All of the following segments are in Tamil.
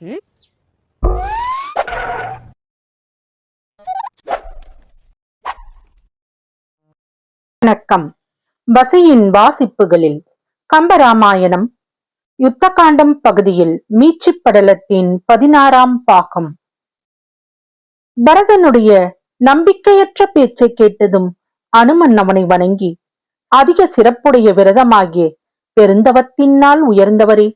ம்? வணக்கம் வசியின் வாசிப்புகளில் கம்பராமாயணம் யுத்தகாண்டம் பகுதியில் மீட்சிப் படலத்தின் பதினாறாம் பாகம் பரதனுடைய நம்பிக்கையற்ற பேச்சை கேட்டதும் அனுமன் அவனை வணங்கி அதிக சிறப்புடைய விரதமாகிய பெருந்தவத்தினால் உயர்ந்தவரே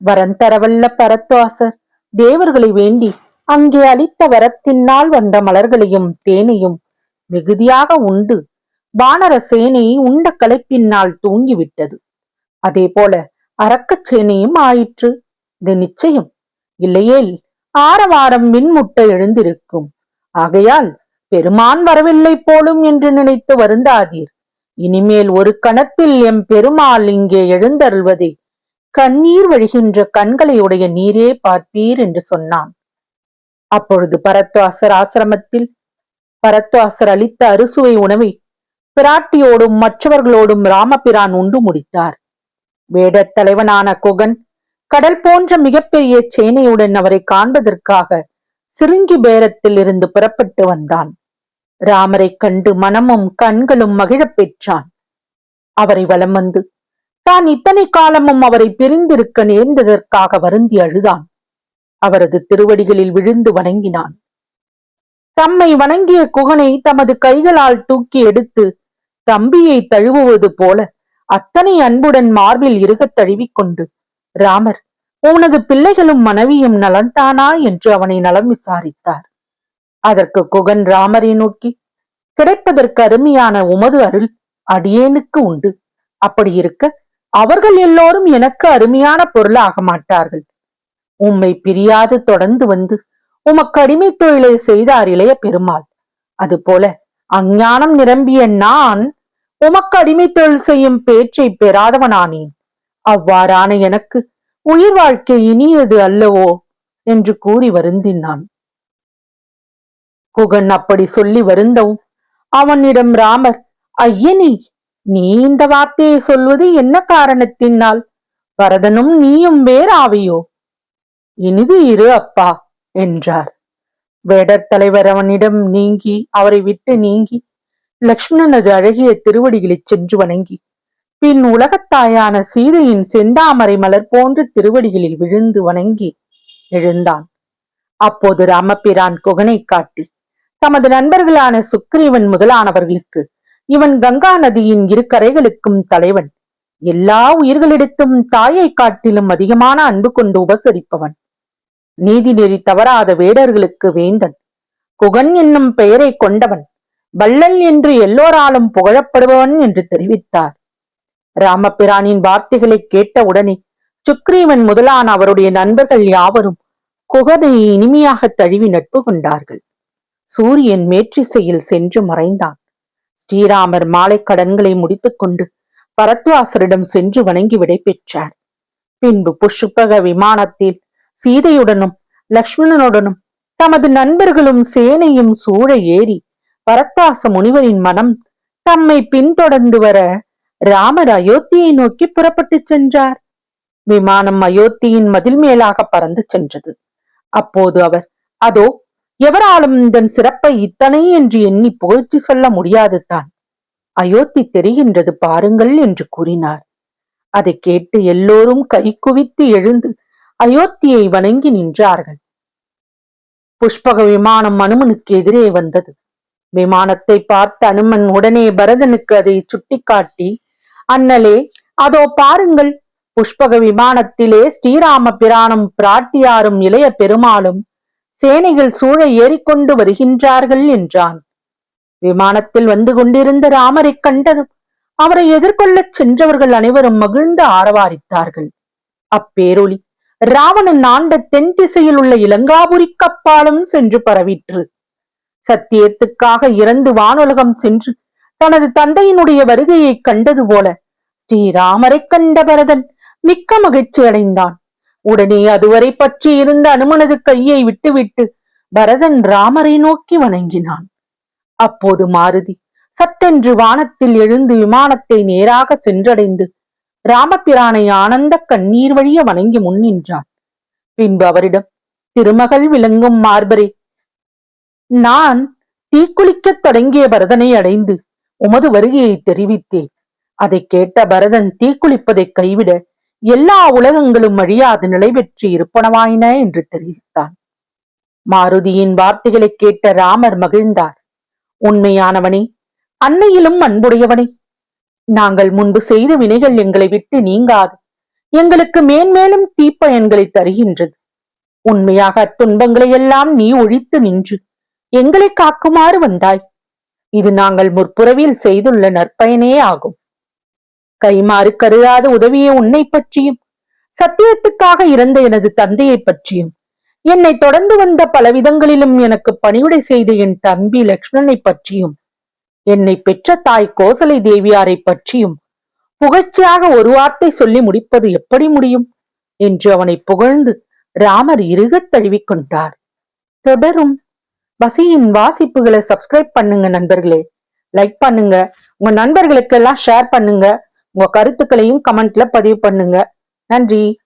வரந்தரவல்ல பரத்வாசர். தேவர்களை வேண்டி அங்கே அளித்த வரத்தினால் வந்த மலர்களையும் தேனையும் மிகுதியாக உண்டு. வானர சேனை உண்ட களைப்பினால் தூங்கிவிட்டது. அதே போல அரக்கச் சேனையும் ஆயிற்று. இது நிச்சயம். இல்லையேல் ஆரவாரம் மின்முட்டை எழுந்திருக்கும். ஆகையால் பெருமான் வரவில்லை போலும் என்று நினைத்து வருந்தாதீர். இனிமேல் ஒரு கணத்தில் எம் பெருமாள் இங்கே எழுந்தருள்வதை கண்ணீர் வழிகின்ற கண்களையுடைய நீரே பார்ப்பீர் என்று சொன்னான். அப்பொழுது பரத்வாசர் ஆசிரமத்தில் பரத்வாசர் அளித்த அறுசுவை உணவை பிராட்டியோடும் மற்றவர்களோடும் ராமபிரான் உண்டு முடித்தார். வேடத் தலைவனான குகன் கடல் போன்ற மிகப்பெரிய சேனையுடன் அவரை காண்பதற்காக சிறுங்கி பேரத்தில் இருந்து புறப்பட்டு வந்தான். ராமரைக் கண்டு மனமும் கண்களும் மகிழப் பெற்றான். அவரை வலம் வந்து தான் இத்தனை காலமும் அவரை பிரிந்திருக்க நேர்ந்ததற்காக வருந்தி அழுதான். அவரது திருவடிகளில் விழுந்து வணங்கினான். தம்மை வணங்கிய குகனை தமது கைகளால் தூக்கி எடுத்து தம்பியை தழுவுவது போல அத்தனை அன்புடன் மார்பில் இருகத் தழுவிக்கொண்டு ராமர் உனது பிள்ளைகளும் மனைவியும் நலன்தானா? என்று அவனை நலம் விசாரித்தார். அதற்கு குகன் ராமரை நோக்கி கிடைப்பதற்கு அருமையான உமது அருள் அடியேனுக்கு உண்டு. அப்படி இருக்க அவர்கள் எல்லோரும் எனக்கு அருமையான பொருளாக மாட்டார்கள். உம்மை பிரியாது தொடர்ந்து வந்து உமக்கு அடிமை தொழிலை செய்தார் இளைய பெருமாள். அதுபோல அஞ்ஞானம் நிரம்பிய நான் உமக்கு அடிமை தொழில் செய்யும் பேச்சை பெறாதவனானேன். அவ்வாறான எனக்கு உயிர் வாழ்க்கை இனியது அல்லவோ? என்று கூறி வருந்தினான். குகன் அப்படி சொல்லி வருந்தவும் அவனிடம் ராமர் ஐயனே நீ இந்த வார்த்தையை சொல்வது என்ன காரணத்தினால்? பரதனும் நீயும் வேறாவையோ? இனிது இரு அப்பா என்றார். வேடர் தலைவர் அவனிடம் நீங்கி அவரை விட்டு நீங்கி லக்ஷ்மணனது அழகிய திருவடிகளைச் சென்று வணங்கி பின் உலகத்தாயான சீதையின் செந்தாமரை மலர் போன்ற திருவடிகளில் விழுந்து வணங்கி எழுந்தான். அப்போது ராமபிரான் குகனை காட்டி தமது நண்பர்களான சுக்ரீவன் முதலானவர்களுக்கு இவன் கங்கா நதியின் இரு கரைகளுக்கும் தலைவன். எல்லா உயிர்களிடத்தும் தாயை காட்டிலும் அதிகமான அன்பு கொண்டு உபசரிப்பவன். நீதி நெறி தவறாத வேடர்களுக்கு வேந்தன். குகன் என்னும் பெயரை கொண்டவன். வள்ளல் என்று எல்லோராலும் புகழப்படுபவன் என்று தெரிவித்தார். ராமபிரானின் வார்த்தைகளை கேட்ட உடனே சுக்ரீவன் முதலான அவருடைய நண்பர்கள் யாவரும் குகனை இனிமையாக தழுவி நட்பு கொண்டார்கள். சூரியன் மேற்றிசையில் சென்று மறைந்தான். ஸ்ரீராமர் மாலை கடன்களை முடித்துக்கொண்டு பரத்வாசரிடம் சென்று வணங்கி விடை பெற்றார். பின்பு புஷ்பக விமானத்தில் சீதையுடனும் லக்ஷ்மணனுடனும் தமது நண்பர்களும் சேனையும் சூழ ஏறி பரத்வாச முனிவரின் மனம் தம்மை பின்தொடர்ந்து வர ராமர் அயோத்தியை நோக்கி புறப்பட்டு சென்றார். விமானம் அயோத்தியின் மதில் மேலாக பறந்து சென்றது. அப்போது அவர் அதோ எவராலும் இதன் சிறப்பை இத்தனை என்று எண்ணி புகழ்ச்சி சொல்ல முடியாது தான் அயோத்தி தெரிகின்றது பாருங்கள் என்று கூறினார். அதை கேட்டு எல்லோரும் கை குவித்து எழுந்து அயோத்தியை வணங்கி நின்றார்கள். புஷ்பக விமானம் அனுமனுக்கு எதிரே வந்தது. விமானத்தை பார்த்த அனுமன் உடனே பரதனுக்கு அதை சுட்டிக்காட்டி அண்ணலே அதோ பாருங்கள். புஷ்பக விமானத்திலே ஸ்ரீராம பிரானும் பிராட்டியாரும் இளைய பெருமாளும் சேனைகள் சூழ ஏறிக்கொண்டு வருகின்றார்கள் என்றான். விமானத்தில் வந்து கொண்டிருந்த ராமரைக் கண்டதும் அவரை எதிர்கொள்ளச் சென்றவர்கள் அனைவரும் மகிழ்ந்து ஆரவாரித்தார்கள். அப்பேரொளி ராவணன் ஆண்ட தென் திசையில் உள்ள இலங்காபுரி கப்பாலும் சென்று பரவிற்று. சத்தியத்துக்காக இறந்து வானுலகம் சென்று தனது தந்தையினுடைய வருகையைக் கண்டது போல ஸ்ரீராமரைக் கண்ட பரதன் மிக்க மகிழ்ச்சி அடைந்தான் உடனே அதுவரை பற்றி இருந்த அனுமனது கையை விட்டுவிட்டு பரதன் ராமரை நோக்கி வணங்கினான். அப்போது மாருதி சட்டென்று வானத்தில் எழுந்து விமானத்தை நேராக சென்றடைந்து ராமபிரானை ஆனந்த கண்ணீர் வழிய வணங்கி முன் நின்றான் பின்பு அவரிடம் திருமகள் விளங்கும் மார்பரே நான் தீக்குளிக்கத் தொடங்கிய பரதனை அடைந்து உமது வருகையை தெரிவித்தேன். அதைக் கேட்ட பரதன் தீக்குளிப்பதை கைவிட எல்லா உலகங்களும் அழியாது நிலை பெற்று இருப்பனவாயின என்று தெரிவித்தான். மாருதியின் வார்த்தைகளை கேட்ட ராமர் மகிழ்ந்தார். உண்மையானவனே அன்னையிலும் அன்புடையவனே நாங்கள் முன்பு செய்த வினைகள் எங்களை விட்டு நீங்காது. எங்களுக்கு மேன்மேலும் தீப்பயன்களை தருகின்றது. உண்மையாக அத்துன்பங்களை எல்லாம் நீ ஒழித்து நின்று எங்களை காக்குமாறு வந்தாய். இது நாங்கள் முற்புறவில் செய்துள்ள நற்பயனே ஆகும். கைமாறு கருதாத உதவிய உன்னை பற்றியும் சத்தியத்துக்காக இறந்த எனது தந்தையை பற்றியும். என்னை தொடர்ந்து வந்த பல விதங்களிலும் எனக்கு பணிவிடை செய்த என் தம்பி லக்ஷ்மணனை பற்றியும் என்னை பெற்ற தாய் கோசலை தேவியாரை பற்றியும் புகழ்ச்சியாக ஒரு வார்த்தை சொல்லி முடிப்பது எப்படி முடியும்? என்று அவனை புகழ்ந்து ராமர் இறுகத் தழுவிக் கொண்டார். தொடரும். பசியின் வாசிப்புகளை சப்ஸ்கிரைப் பண்ணுங்க நண்பர்களே. லைக் பண்ணுங்க. உங்க நண்பர்களுக்கெல்லாம் ஷேர் பண்ணுங்க. உங்க கருத்துக்களையும் கமெண்ட்ல பதிவு பண்ணுங்க. நன்றி.